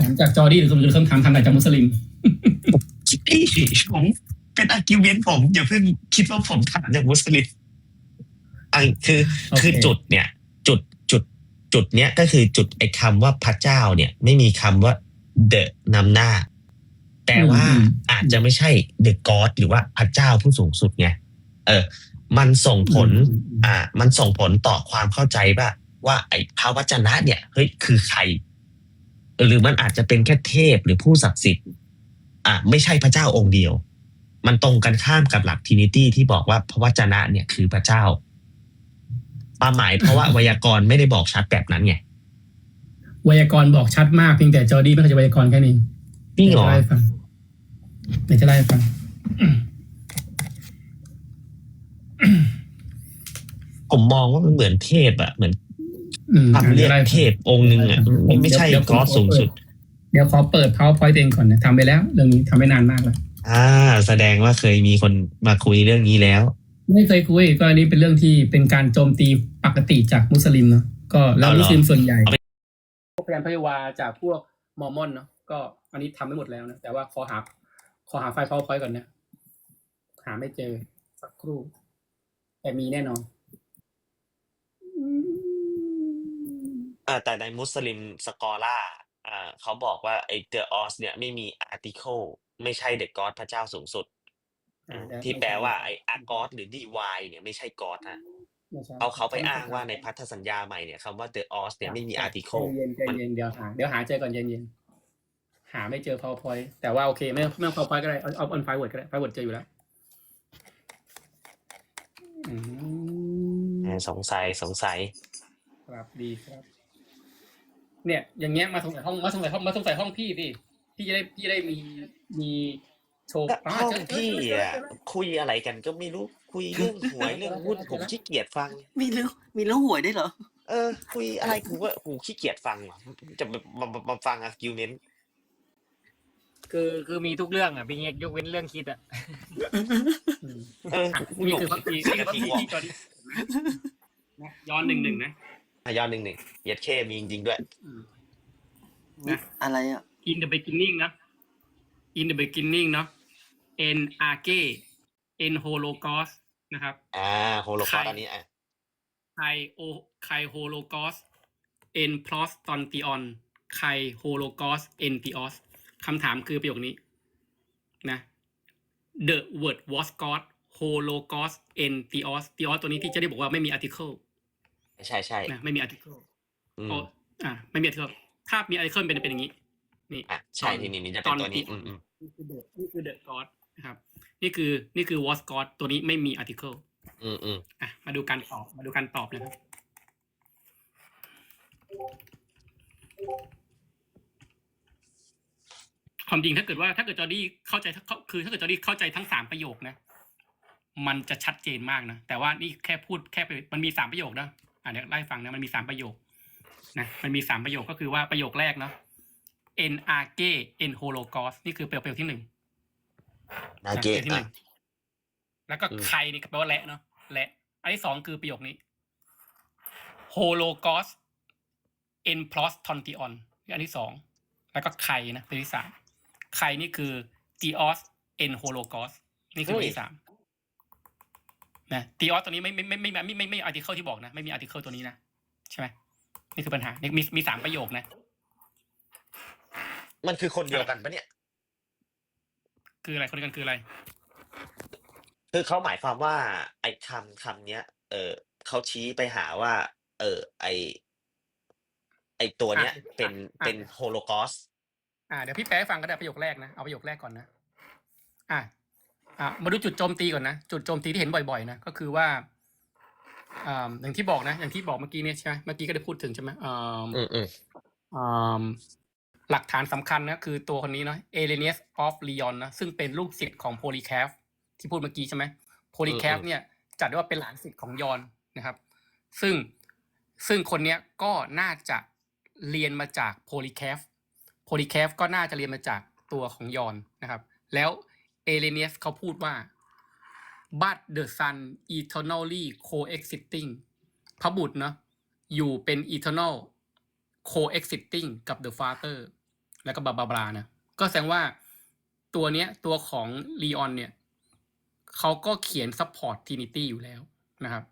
ถามจากจอร์ดี้หรือคือคำถามทางไหนจากมุสลิมพี่ผมเป็นอาร์กิวเมนต์ผมอย่าเพิ่งคิดว่าผมถามจากมุสลิมอันคือโอเคคือจุดเนี่ย จุดจุดจุดเนี้ยก็คือจุดไอ้คำว่าพระเจ้าเนี่ย ไม่มีคำว่า the นำหน้า แต่ว่าอาจจะไม่ใช่ the god หรือว่าพระเจ้าผู้สูงสุดไงเออ มันส่งผล อ่า มันส่งผลต่อความเข้าใจว่าว่าไอ้พระวจนะเนี่ยเฮ้ยคือใคร หรือมันอาจจะเป็นแค่เทพหรือผู้ศักดิ์สิทธิ์อ่าไม่ใช่พระเจ้าองค์เดียว มันตรงกันข้ามกับหลักทินิตี้ที่บอกว่าพระวจนะเนี่ยคือพระเจ้าความหมายเพราะว่าไวยากรณ์ไม่ได้บอกชัดแบบนั้นไงไวยากรณ์บอกชัดมากเพียงแต่จอร์ดี้ไม่เข้าใจไวยากรณ์แค่นี้นี่เหรอเดี๋ยวจะเล่าให้ฟังเดี๋ยวจะเล่าให้ฟังผมมองว่ามันเหมือนเทพอะเหมือน อืมคำเรียกดี๋วล่าให้ฟังเทพองค์หนึ่งอะไม่ไม่ใช่เดี๋ยวกอสสูงสุด เดี๋ยวขอเปิด powerpoint ตัวเองก่อนนะทำไปแล้ว เรื่องนี้ทำไปนานมากแล้วอ่า แสดงว่าเคยมีคนมาคุยเรื่องนี้แล้ว ไม่เคยคุยก็อันนี้เป็นเรื่องที่เป็นการโจมตีปกติจากมุสลิมเนาะก็แล้วเอาเหรอมุสลิมส่วนใหญ่พวกพยานพยวาจากพวกมอร์มอนเนาะก็อันนี้ทำไม่หมดแล้วนะแต่ว่าขอหาขอหาไฟล์ powerpoint ก่อนนะหาไม่เจอสักครู่ แต่มีแน่นอน อ่าแต่ในมุสลิมสกอล่าอ่าเขาบอกว่าไอ้เดอะออสเนี่ยไม่มีอาร์ติเคิลไม่ใช่เดอะกอดพระเจ้าสูงสุด อ่าได้ที่แปลว่าไอ้อากอสหรือดีวายเนี่ยไม่ใช่กอดนะไม่ใช่เขาเขาไปอ้างว่าในพันธสัญญาใหม่เนี่ยคำว่า the os เนี่ยไม่มีอาร์ติเคิล ใจเย็นใจเย็นเดี๋ยวหาเดี๋ยวหาเจอก่อนเย็นเย็นหาไม่เจอ powerpoint แต่ว่าโอเค ไม่ไม่ต้อง powerpoint ก็ได้เอาเอาเอาไฟล์ word ก็ได้ไฟล์ word เจออยู่แล้วอืมสงสัยสงสัยครับดีครับ เนี่ย อย่างเงี้ยมาสงสัยห้องมาสงสัยห้องมาสงสัยห้องพี่สิพี่จะได้พี่จะได้มีมีโชว์ก็อ่าห้องเจเจพี่เจเจอะเจเจคุยอะไรกันก็ไม่รู้คุยเรื่องหวยเรื่องหุ้นผมขี้เกียจฟัง มีเรื่องมีเรื่องหวยได้วยเหรอเออ คุยอะไรกูว่ากูขี้เกียจฟังว่ะจะมามามามาฟังอาร์กิวเมนต์คือคือมีทุกเรื่องอะพี่เงกยกเว้นเรื่องคิดอะอืมเอออะกูนี่อยู่คือพักพี่สี่นี่คือนาพักทีพี่วะที่จอดีนะย้อนหนึ่งหนึ่งนะ อะยอดหนึ่งหนึ่งเหยียดเคมีจริงๆด้วยอืมนี่อะไรอะ in the beginning นะ in the beginning เนาะ en arche en holocaust นะครับ อ่าโฮโลคอสใครอันนี้อะ ไคโอไคโฮโลกอสเอ็นพลอสตอนติออนไคโฮโลกอสเอ็นติออสคำถามคือประโยคนี้นะ the word was God Holocaust en theos theos ตัวนี้ที่จะได้บอกว่าไม่มี article ใช่ใช่นะไม่มี article อืมเพราะอ่าไม่มี article ถ้ามี article เป็นเป็นอย่างนี้นี่อะใช่นี่นี่นี่จะเป็นตัวนี้ตอือนมอืมนี่คือ the นี่คือ the God นะครับ นี่คือนี่คือ was God ตัวนี้ไม่มี article อืมอืมอะมาดูการตอบมาดูการตอบนะครับความจริงถ้าเกิดว่าถ้าเกิดจอร์ดี้เข้าใจเข้าคือ ถ้าเกิดจอร์ดี้เข้าใจทั้งสามประโยคนะ มันจะชัดเจนมากนะแต่ว่านี่แค่พูดแค่ไปมันมีสามประโยคนะ อะเดี๋ยวไล่ฟังนะมันมีสามประโยคนะมันมีสามประโยคก็คือว่าประโยคแรกเนาะ en arge en holocaust นี่คือประโยคที่หนึ่งนานะเกประโยคที่หอะนึ่งแล้วก็อืมใครนี่ก็แปลว่าและเนาะและ อันที่สองคือประโยคนี้ Holocaust en plus tontion อันที่สองแล้วก็ใครนะเป็นที่สามใครนี่คือ Theos en Holocaust นี่คือประโยคที่สาม นะตีออสตัวนี้ไม่ไม่ไม่ไม่ไม่ไม่ไม่อาร์ติเคิลที่บอกนะ ไม่มีอาร์ติเคิลตัวนี้นะ ใช่ไหมนี่คือปัญหานี่มีมีสามประโยคนะ มันคือคนเดียวกันปะเนี่ย คืออะไรคนเดียวกันคืออะไร คือเขาหมายความว่า ไอ้คำคำเนี้ย เออเขาชี้ไปหาว่า เออ ไอไอตัวเนี้ย เป็นเป็นโฮโลคอส อ่าเดี๋ยวพี่แป๊ฟังก็ได้ประโยคแรกนะ เอาประโยคแรกก่อนนะ อ่า อ่ามาดูจุดโจมตีก่อนนะจุดโจมตีที่เห็นบ่อยๆนะก็คือว่าอ่าอย่างที่บอกนะ อย่างที่บอกเมื่อกี้เนี่ยใช่ไหมเมื่อกี้ก็ได้พูดถึงใช่ไหมอ่าอืมอืมอ่าหลักฐานสำคัญนะคือตัวคนนี้เนาะเอเลเนียสออฟลียอนนะซึ่งเป็นลูกศิษย์ของโพลีแคฟที่พูดเมื่อกี้ใช่ไหมโพลีแคฟเนี่ยจัดได้ว่าเป็นหลานศิษย์ของยอนนะครับ ซึ่งซึ่งคนเนี้ยก็น่าจะเรียนมาจากโพลีแคฟโพลีแคฟก็น่าจะเรียนมาจากตัวของยอนนะครับ แล้ว เอเลเนียสเขาพูดว่า but the sun eternally coexisting พระบุตรเนาะอยู่เป็น eternal coexisting กับ the father แล้วก็บลาบลาบลานะก็แสดงว่าตัวเนี้ยตัวของลีออนเนี่ยเขาก็เขียนซัพพอร์ตทินิตี้อยู่แล้วนะครับ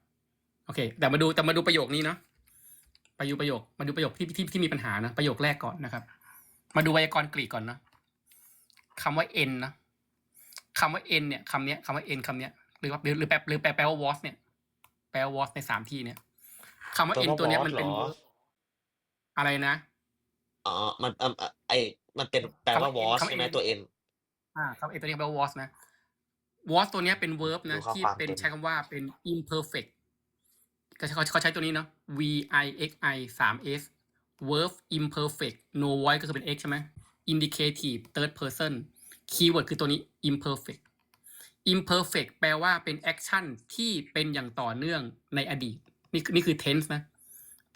โอเค แต่มาดูแต่มาดูประโยคนี้เนาะไปดูประโยคมาดูประโยคที่ที่ที่มีปัญหานะประโยคแรกก่อนนะครับ มาดูไวยากรณ์กรีกก่อนนะคำว่า n นะ คำว่า n เนี่ยคำเนี้ยคำว่า n คำเนี้ยหรือว่าหรือหรือแปลหรือแปลแปลว่า was เนี่ย แปลว่า was ในสามที่เนี่ยคำว่า n ตัวเนี้ยมันเป็น was เหรออะไรนะ อ๋อ มันอะไอมันเป็นแปลว่า คำว่า was N คำว่า ใช่ไหม N ตัว n อ่าครับเอตัวนี้แปลว่า was นะ was ตัวเนี้ยเป็น verb นะดูข้อที่ความเป็นเต็มใช้คำว่าเป็น imperfect ก็เขาเขาใช้ตัวนี้เนาะ v i x i สาม s verb imperfect no voice ก็คือเป็น x ใช่ไหม indicative third person keyword คือตัวนี้ imperfect imperfect แปลว่าเป็น action ที่เป็นอย่างต่อเนื่องในอดีต นี่นี่คือ tense นะ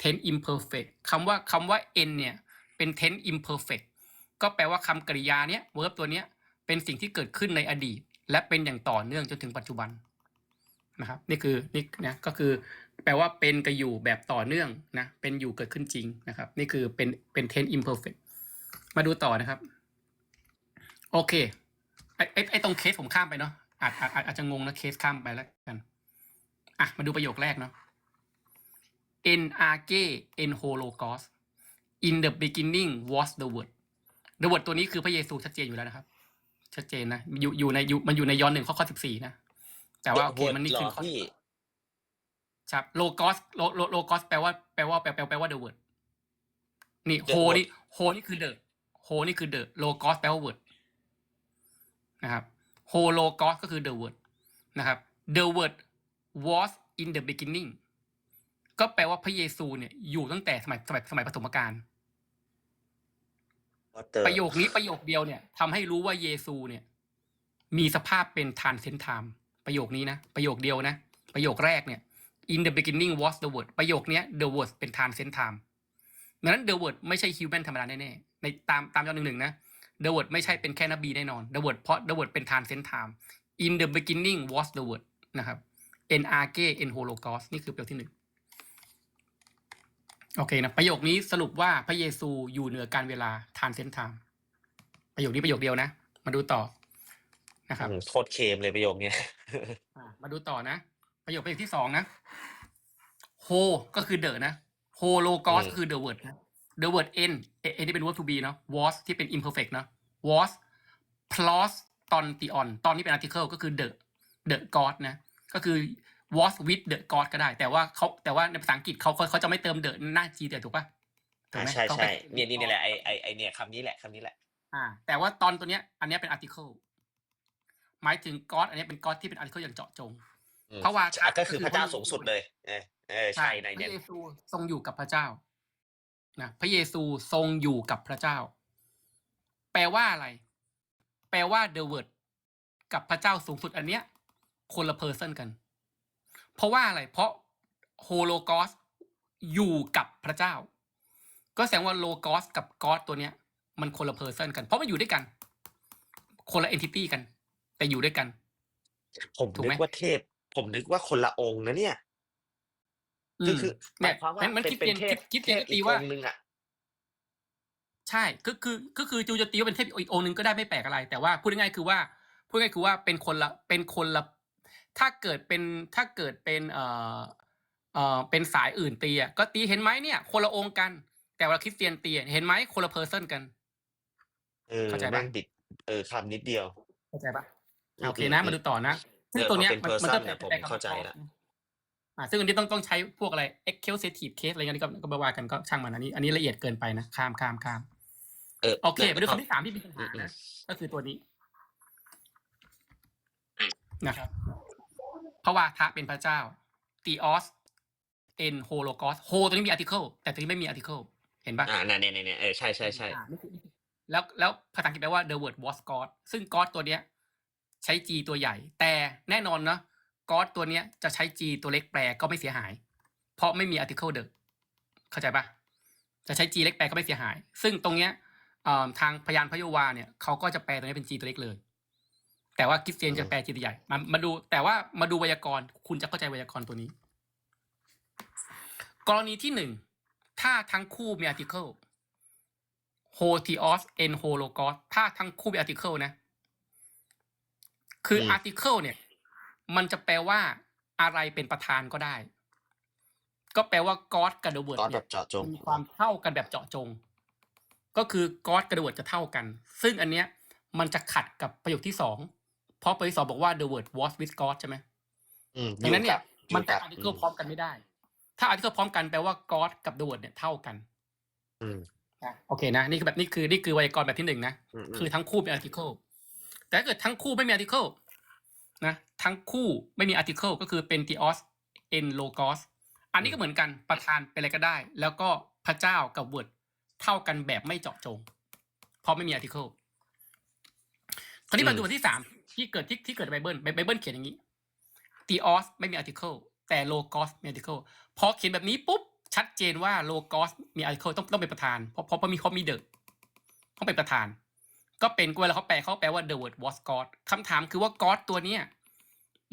tense imperfect คำว่าคำว่า n เนี่ยเป็น tense imperfect ก็แปลว่าคำกริยาเนี้ย verb ตัวเนี้ยเป็นสิ่งที่เกิดขึ้นในอดีต และเป็นอย่างต่อเนื่องจนถึงปัจจุบันนะครับนี่คือนี่นะก็คือ แปลว่าเป็นกับอยู่แบบต่อเนื่องนะเป็นอยู่เกิดขึ้นจริงนะครับ นี่คือเป็นเป็น tense imperfect มาดูต่อนะครับ โอเคไอไอไอตรงเคสผมข้ามไปเนาะอาจอาจอาจอาจจะงงนะเคสข้ามไปแล้วกันอะมาดูประโยคแรกเนาะ en arge en holocaust in the beginning was the word the word ตัวนี้คือพระเยซูชัดเจนอยู่แล้วนะครับ ชัดเจนนะอยู่อยู่ในอยู่มันอยู่ในยอห์นหนึ่งข้อข้อสิบสี่นะ แต่ว่าโอเค Word มันนี่เหรคืออข้อพี่ครับโลกอสโลโลโลกอสแปลว่าแปลว่าแปลแปลแปลว่า the word นี่ The โฮ word นี่โฮนี่คือ the โฮนี่คือ the โลกอสแปลว่า word นะครับโฮโลกอสก็คือ the word นะครับ the word was in the beginning ก็แปลว่าพระเยซูเนี่ยอยู่ตั้งแต่สมัยสมัยสมัยปฐมกาล What the ประโยคนี้ประโยคเดียวเนี่ยทำให้รู้ว่าเยซูเนี่ย มีสภาพเป็นทานเซนไทม์ประโยคนี้นะ ประโยคเดียวนะ ประโยคแรกเนี่ย in the beginning was the word ประโยคเนี้ย the word เป็นทานเซนไทม์ดังนั้น the word ไม่ใช่ human ธรรมดาแน่ๆในตามตามยอดหนึ่งหนึ่งนะ the word ไม่ใช่เป็นแค่นบีแน่นอน the word เพราะ the word เป็นทานเซนไทม์ in the beginning was the word นะครับ en arge en holocaust นี่คือประโยคที่หนึ่งโอเคนะประโยคนี้สรุปว่าพระเยซูอยู่เหนือการเวลาทานเซนไทม์ประโยคนี้ประโยคเดียวนะ มาดูต่อนะครับอืมโคตรเคมเลยประโยคเนี้ยอะมาดูต่อนะ ประโยคประโยคที่สองนะโฮก็คือเดอนะโฮโลกอสอืมก็คือ the word นะ the word n n ที่เป็น verb to be เนาะ was ที่เป็น imperfect เนาะ was plus ตอนตีออนตอนนี้เป็น article ก็คือ the the god นะ ก็คือ was with the god ก็ได้ แต่ว่าเขาแต่ว่าในภาษาอังกฤษเขาเขาเขาจะไม่เติม the หน้า g เดียวถูกปะถูกอ่าไหมใช่ต้องใช่ไปเนี่ยนี่นี่แหละไอไอไอเนี่ยคำนี้แหละคำนี้แหละ อ่า แต่ว่าตอนตัวเนี้ย อันเนี้ยเป็น article หมายถึง god อันเนี้ยเป็น god ที่เป็น article อย่างเจาะจงอืมเพราะว่าอะก็คือก็คือพระเจ้าพระเยซูสูงสุดเลย เออเออใช่ในพเนี่ยระเยซูทรงอยู่กับพระเจ้า นะพระเยซูทรงอยู่กับพระเจ้า แปลว่าอะไร แปลว่า the word กับพระเจ้าสูงสุดอันเนี้ย คนละเพอร์เซนกัน เพราะว่าอะไร เพราะโฮโลกอสอยู่กับพระเจ้า ก็แสดงว่าโลกอสกับกอสตัวเนี้ย มันคนละเพอร์เซนกัน เพราะมันอยู่ด้วยกัน คนละเอนติตี้กัน แต่อยู่ด้วยกัน ผมนึกว่าเทพ ผมนึกว่าคนละองค์นะเนี่ย คือมคือหเนี่มายยความว่ามันมันเป็นคิดเป็เตียนนเทคิพดคิดเทเตียนพก็อีตีกว่าองค์นึงอะใช่ก็คือก็คือจูจะตีว่าเป็นเทพอีกองค์หนึ่งก็ได้ไม่แปลกอะไร แต่ว่าพูดง่ายๆคือว่าพูดง่ายๆคือว่าเป็นคนละเป็นคนละถ้าเกิดเป็นถ้าเกิดเป็นเอ่อเอ่อเป็นสายอื่นตีอะก็ตีเห็นไหมเนี่ย คนละองค์กัน แต่เวลาคริสเตียนตีอะเห็นไหมคนละเพอร์เซนกันเออเข้าใจปะแม่งบิดเออคำนิดเดียวเข้าใจปะอืมโอเคนะอืมมาดูต่อนะซึ่งเออตัวเนี้ยพอเป็นมันมัน person ก็เนี่ยผมแปลคำว่เข้าใจละ อ่าซึ่งอันนี้ต้องต้องใช้พวกอะไร accusative case อะไรเงี้ยก็ก็ไม่ว่ากันก็ช่างมันอันนี้ อันนี้ละเอียดเกินไปนะข้ามข้ามข้ามเออโอเคแล้วไปดูพอคำที่สามที่มีปัญหาอืมอืมนะก็คือตัวนี้นะครับพระวาทะเป็นพระเจ้า theos en holocaust ho ตัวนี้มี article แต่ตัวนี้ไม่มี article เห็นปะอ่าเนี่ยเนี่ยเนี่ยเออใช่ใช่ใช่อ่านี่คือแล้วแล้วภาษาอังกฤษแปลว่า the word was God ซึ่ง God ตัวเนี้ย ใช้ G ตัวใหญ่ แต่แน่นอนเนาะ God ตัวเนี้ยจะใช้ G ตัวเล็กแปลก็ไม่เสียหาย เพราะไม่มี article the เข้าใจปะจะใช้ G เล็กแปลก็ไม่เสียหาย ซึ่งตรงเนี้ยเอ่อทางพยานพระโยวาเนี่ยเขาก็จะแปลตัวนี้เป็น G ตัวเล็กเลย แต่ว่าคริสเตียนจะแปล G ตัวใหญ่มามาดู แต่ว่ามาดูไวยากรณ์คุณจะเข้าใจไวยากรณ์ตัวนี้ กรณีที่หนึ่งถ้าทั้งคู่มี article โฮทีออสเอนโฮโลกอสถ้าทั้งคู่เป็นอาร์ติเคิลนะ คือมอาร์ติเคิลเนี่ย มันจะแปลว่าอะไรเป็นประธานก็ได้ ก็แปลว่า God กับ The Word ก็แบเนี่ยบเจาะจงมีความเท่ากันแบบเจาะจง ก็คือ God กับ The Word จะเท่ากัน ซึ่งอันเนี้ยมันจะขัดกับประโยคที่สองเพราะประโยคที่สองบอกว่า The Word was with God ใช่ไหม อืมดังนั้นเนี่ยอยู่มันจะกับอาร์ติเคิลพร้อมกันไม่ได้ ถ้าอาร์ติเคิลพร้อมกันแปลว่า God กับ The Word เนี่ยเท่ากันอืมอะโอเคนะนี่คือแบบนี่คือนี่คือไวยากรณ์แบบที่หนึ่งนะอืมคือทั้งคู่เป็น article แต่ถ้าเกิดทั้งคู่ไม่มี article นะทั้งคู่ไม่มี article ก็คือเป็น theos en logos อันนี้ก็เหมือนกันประธานเป็นอะไรก็ได้ แล้วก็พระเจ้ากับ word เท่ากันแบบไม่เจาะจง เพราะไม่มี article คราวนี้มาดูอันที่สามที่เกิดที่ที่เกิดในไบเบิลไบเบิลเขียนอย่างนี้ theos ไม่มี article แต่ logos มี article พอเขียนแบบนี้ปุ๊บชัดเจนว่า logos มี article ต้องต้องเป็นประธาน เพราะเพราะเพราะมีเขามี the ต้องเป็นประธาน ก็เป็นเวลาเขาแปลเขาแปลว่า the word was God คำถามคือว่า God ตัวเนี้ย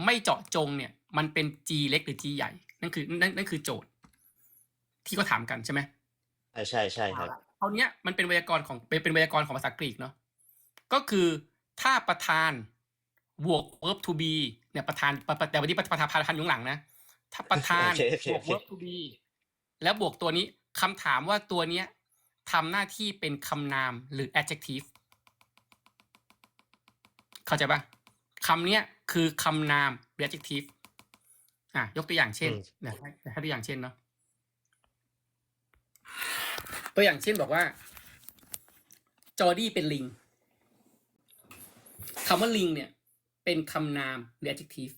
ไม่เจาะจงเนี่ย มันเป็น G เล็กหรือ G ใหญ่ นั่นคือนั่นนั่นคือโจทย์ ที่เขาถามกันใช่ไหมใช่ใช่ใช่ครับเอาเนี้ยมันเป็นไวยากรณ์ของเป็นเป็นไวยากรณ์ของภาษากรีกเนาะก็คือถ้าประธานบวก verb to be เนี่ยประธานประแต่วันนี้ประธานประธานอยู่ข้างหลังนะ ถ้าประธานโอเคโอเคบวก verb to be แล้วบวกตัวนี้คำถามว่าตัวเนี้ยทำหน้าที่เป็นคำนามหรือ adjective เข้าใจปะคำเนี้ยคือคำนามหรือ adjective อะยกตัวอย่างเช่นอืมเดี๋ยวให้เดี๋ยวให้ตัวอย่างเช่นเนาะตัวอย่างเช่นบอกว่า จอร์ดี้เป็นลิงคำว่าลิงเนี่ย เป็นคำนามหรือ adjective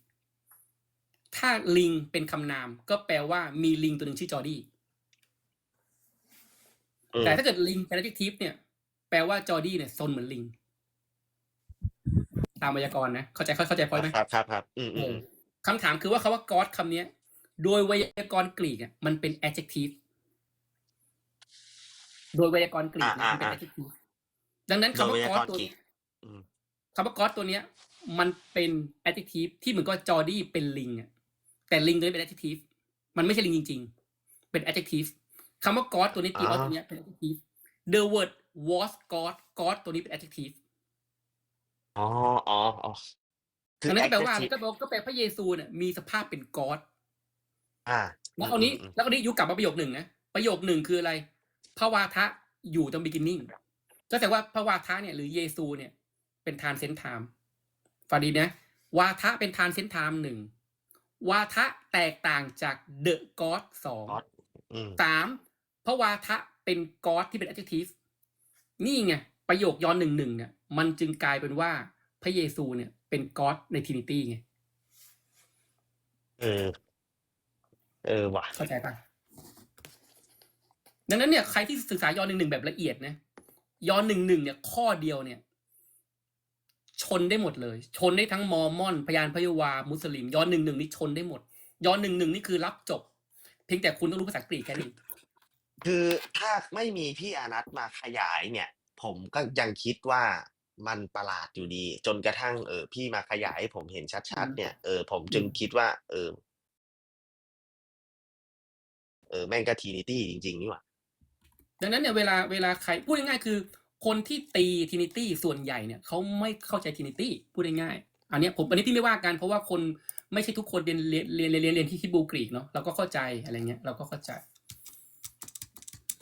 ถ้าลิงเป็นคำนาม ก็แปลว่ามีลิงตัวหนึ่งชื่อจอร์ดี้อืมแต่ถ้าเกิดลิงเป็น adjective เนี่ย แปลว่าจอร์ดี้เนี่ยซนเหมือนลิง ตามไวยากรณ์นะ เข้าใจเข้าใจพอยไหมครับครับครับอืมอืมคำถามคือว่าคาว่า God คำเนี้ย โดยไวยากรณ์กรีกอะมันเป็น adjective โดยไวยากรณ์กรีกเนี่ยมันเป็น adjective ดังนั้นโดคำยว่าไวยาก God รณ์ตัวกรีเนี้กยอืมคำว่า God ตัวเนี้ย มันเป็น adjective ที่เหมือนกับจอร์ดี้เป็นลิงอะแต่ลิงตัวนี้เป็น adjective มันไม่ใช่ลิงจริง ๆ เป็น adjective คำว่า God ตัวนี้ตีออสตัวเนี้ยเป็น adjective the word was God God ตัวนี้เป็น adjective อ๋ออ๋ออ๋อคืออันนั้นก็แปลว่า adjective ก็แปลว่าก็แปลพระเยซูเนี่ยมีสภาพเป็น God อ่าแล้วคราวนี้อืมแล้วคราวนี้ยุคกลับมาประโยคหนึ่งนะประโยคหนึ่งคืออะไรพระวาทะอยู่ตรง beginning ก็แสดงว่าพระวาทะเนี่ยหรือเยซูเนี่ย เป็นทานเซนไทม์ฟังดีนะ วาทะเป็นทานเซนไทม์หนึ่งวาทะแตกต่างจากเดอะกอดสอง God อืมสามพระวาทะเป็นกอดที่เป็น adjective นี่ไง ประโยคย้อนหนึ่งหนึ่งเนี่ยมันจึงกลายเป็นว่าพระเยซูเนี่ย เป็นกอดในทรินิตี้ไงเออ เออว่ะเข้าใจปะดังนั้นเนี่ยใครที่ศึกษายอนหนึ่งหนึ่งแบบละเอียดนะยอนหนึ่งหนึ่งเนี่ย ข้อเดียวเนี่ย ชนได้หมดเลย ชนได้ทั้งมอร์มอนพยานพยวา มุสลิมยอนหนึ่งหนึ่งนี่ชนได้หมดยอนหนึ่งหนึ่งนี่คือรับจบ เพียงแต่คุณต้องรู้ภาษากรีกแค่นี้คือถ้าไม่มีพี่อานัทมาขยายเนี่ย ผมก็ยังคิดว่ามันประหลาดอยู่ดี จนกระทั่งเออพี่มาขยายให้ผมเห็นชัด ๆ เนี่ยเออผมจึงคิดว่า เออ เออแม่งก็ทีนิตี้จริง ๆ นี่หว่า ดังนั้นเนี่ยเวลาเวลาใครพูดง่ายๆคือ คนที่ตีทินิตี้ส่วนใหญ่เนี่ยเขาไม่เข้าใจทินิตี้พูดง่ายๆอันเนี้ยผมอันนี้พี่ไม่ว่ากันเพราะว่าคนไม่ใช่ทุกคนเรียนเรียนเรียนเรียนเรียนเรียนที่ฮิบรูกรีกเนาะเราก็เข้าใจอะไรเงี้ยเราก็เข้าใจ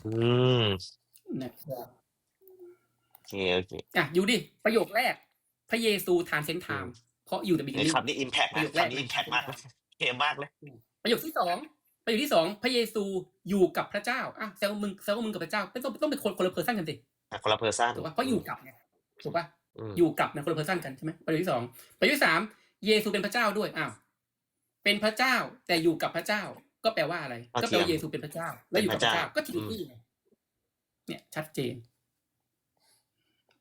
อืมนะครับโอ เคโอเคอะอยู่ดิ ประโยคแรก พระเยซูทานเซนไทม์เพราะอยู่แต่บิ๊กไอ้นิ่งคำนี้อิมแพกประนะโยคแรกคำนี้อิมแพกมากเลยเกมมากเลย ประโยคที่สองประโยคที่สองพระเยซูอยู่กับพระเจ้าอะแซวามึงแซวามึงกับพระเจ้าไม่ต้องต้องเป็นคนคนละเพอร์ซันกันสิอะคนละเพอร์ซันถูกป่ะเพราะอยู่กับไงถูกป่ะมอยู่กับเนี่ยคนละเพอร์ซันกันใช่ไหมประโยคที่สองประโยคที่สามเยซูเป็นพระเจ้าด้วยอ้าวเป็นพระเจ้าแต่อยู่กับพระเจ้า ก็แปลว่าอะไร ก็แปลว่าเยซูเป็นพระเจ้า และอยู่กับพระเจ้าก็ทิฏฐิไงเนี่ยชัดเจน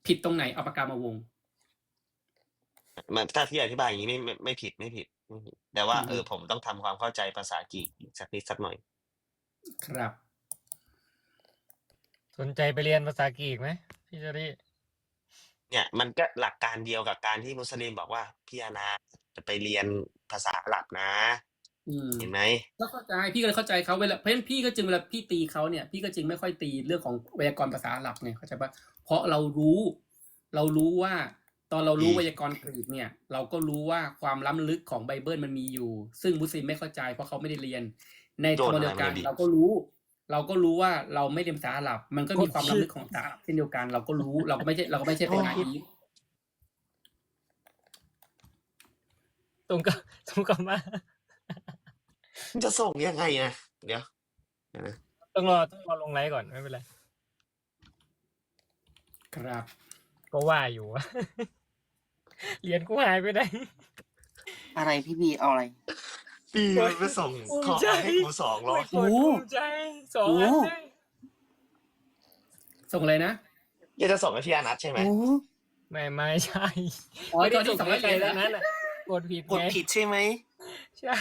ผิดตรงไหนเอาปากกามาวง มันถ้าที่อธิบายอย่างนี้ไม่ไม่ไม่ผิดไม่ผิดไม่ผิด แต่ว่าอืม เออผมต้องทำความเข้าใจภาษากรีกอีกสักนิดสักหน่อย ครับ สนใจไปเรียนภาษากรีกไหมพี่เจอรี่เนี่ยมันก็หลักการเดียวกับการที่มุสลิมบอกว่าพี่อานาจะไปเรียนภาษาอาหรับนะ อืม เห็นไหมก็เข้าใจพี่ก็เลยเข้าใจเขาเวลาเพราะฉะนั้นพี่ก็จึงเวลาพี่ตีเขาเนี่ย พี่ก็จึงไม่ค่อยตีเรื่องของไวยากรณ์ภาษาอาหรับไงเข้าใจปะ เพราะเรารู้ เรารู้ว่า ตอนเรารู้อืมไวยากรณ์กรีกเนี่ย เราก็รู้ว่าความล้ำลึกของไบเบิลมันมีอยู่ ซึ่งมุสลิมไม่เข้าใจเพราะเขาไม่ได้เรียน ในทางเดียวกันเราก็รู้ เราก็รู้ว่าเราไม่เรียนภาษาอาหรับ มันก็มีความล้ำลึกของภาษาอาหรับเช่นเดียวกัน เราก็รู้ เราก็ไม่ใช่ เราก็ไม่ใช่เป็นนาอีฟตรงกับตรงกับมาจะส่งยังไงนะเดี๋ยวเดี๋ยวนะต้องรอต้องรอลงไลฟ์ก่อนไม่เป็นไร ครับ ก็ว่าอยู่ว่า เหรียญกูหายไปไหน อะไรพี่บีเอาอะไร ปีมันไปส่งภูมิขอใจให้กูสองร้อยโอ้ยภูมิใจสองอันโอ้ได้ส่งอะไรนะอยากจะส่งให้พี่อนัทใช่ไหม โอ้ไม่ไม่ใช่อ๋อไม่ตได้อนที่ส่งส่งให้ให้ใคใครรทั้นะงนั้นอะกดผิดกดไงผิดใช่ไหมใช่